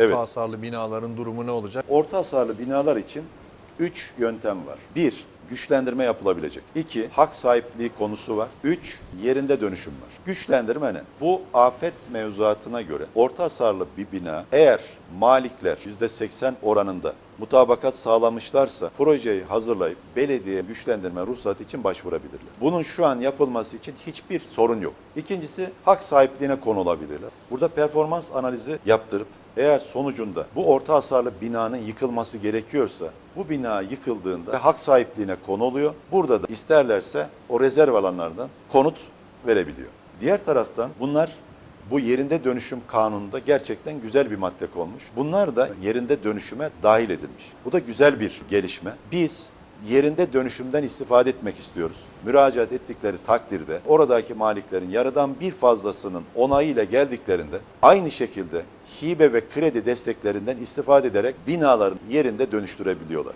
orta Evet. hasarlı binaların durumu ne olacak? Orta hasarlı binalar için 3 yöntem var. 1. Güçlendirme yapılabilecek. 2. Hak sahipliği konusu var. 3. Yerinde dönüşüm var. Güçlendirme ne? Bu afet mevzuatına göre orta hasarlı bir bina eğer malikler %80 oranında mutabakat sağlamışlarsa projeyi hazırlayıp belediye güçlendirme ruhsatı için başvurabilirler. Bunun şu an yapılması için hiçbir sorun yok. İkincisi hak sahipliğine konulabilirler. Burada performans analizi yaptırıp eğer sonucunda bu orta hasarlı binanın yıkılması gerekiyorsa bu bina yıkıldığında hak sahipliğine konuluyor. Burada da isterlerse o rezerv alanlardan konut verebiliyor. Diğer taraftan bunlar bu yerinde dönüşüm kanununda gerçekten güzel bir madde konmuş. Bunlar da yerinde dönüşüme dahil edilmiş. Bu da güzel bir gelişme. Biz yerinde dönüşümden istifade etmek istiyoruz. Müracaat ettikleri takdirde oradaki maliklerin yarıdan bir fazlasının onayıyla geldiklerinde aynı şekilde hibe ve kredi desteklerinden istifade ederek binaların yerinde dönüştürebiliyorlar.